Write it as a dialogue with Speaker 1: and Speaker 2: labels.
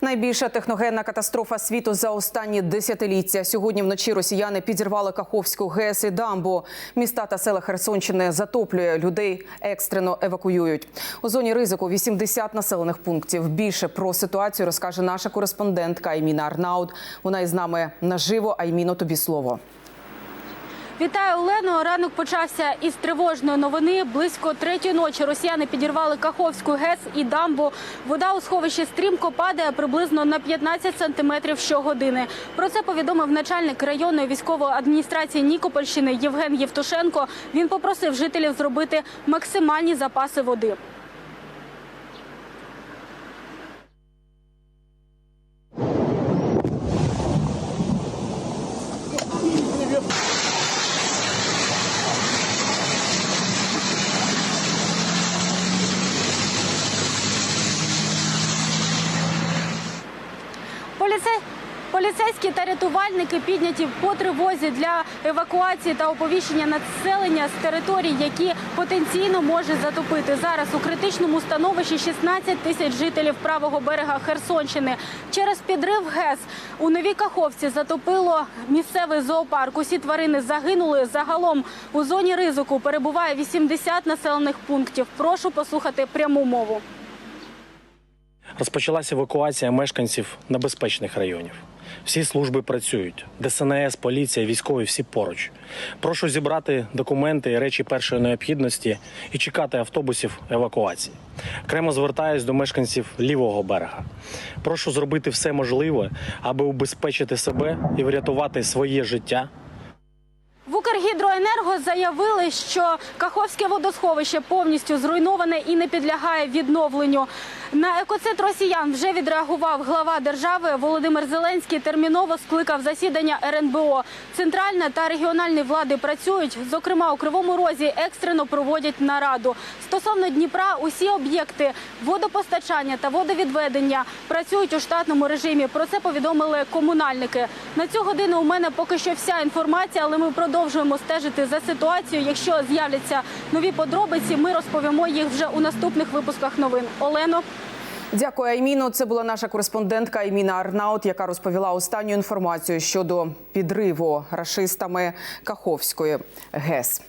Speaker 1: Найбільша техногенна катастрофа світу за останні десятиліття. Сьогодні вночі росіяни підірвали Каховську ГЕС і дамбу. Міста та села Херсонщини затоплює людей, екстрено евакуюють. У зоні ризику 80 населених пунктів. Більше про ситуацію розкаже наша кореспондентка Айміна Арнаут. Вона із нами наживо. Айміно, тобі слово.
Speaker 2: Вітаю, Олено. Ранок почався із тривожної новини. Близько третьої ночі росіяни підірвали Каховську ГЕС і дамбу. Вода у сховищі стрімко падає приблизно на 15 сантиметрів щогодини. Про це повідомив начальник районної військової адміністрації Нікопольщини Євген Євтушенко. Він попросив жителів зробити максимальні запаси води. Поліцей... Поліцейські та рятувальники підняті по тривозі для евакуації та оповіщення населення з територій, які потенційно може затопити. Зараз у критичному становищі 16 тисяч жителів правого берега Херсонщини. Через підрив ГЕС у Новій Каховці затопило місцевий зоопарк. Усі тварини загинули. Загалом у зоні ризику перебуває 80 населених пунктів. Прошу послухати пряму мову.
Speaker 3: Розпочалася евакуація мешканців небезпечних районів. Всі служби працюють. ДСНС, поліція, військові всі поруч. Прошу зібрати документи і речі першої необхідності і чекати автобусів евакуації. Окремо звертаюсь до мешканців лівого берега. Прошу зробити все можливе, аби убезпечити себе і врятувати своє життя
Speaker 2: Укргідроенерго заявили, що Каховське водосховище повністю зруйноване і не підлягає відновленню. На екоцид росіян вже відреагував глава держави Володимир Зеленський. Терміново скликав засідання РНБО. Центральна та регіональні влади працюють. Зокрема, у Кривому Розі екстрено проводять нараду. Стосовно Дніпра, усі об'єкти водопостачання та водовідведення працюють у штатному режимі. Про це повідомили комунальники. На цю годину у мене поки що вся інформація, але ми продовжуємо стежити за ситуацією. Якщо з'являться нові подробиці, ми розповімо їх вже у наступних випусках новин. Олено.
Speaker 1: Дякую, Айміно. Це була наша кореспондентка Айміна Арнаут, яка розповіла останню інформацію щодо підриву рашистами Каховської ГЕС.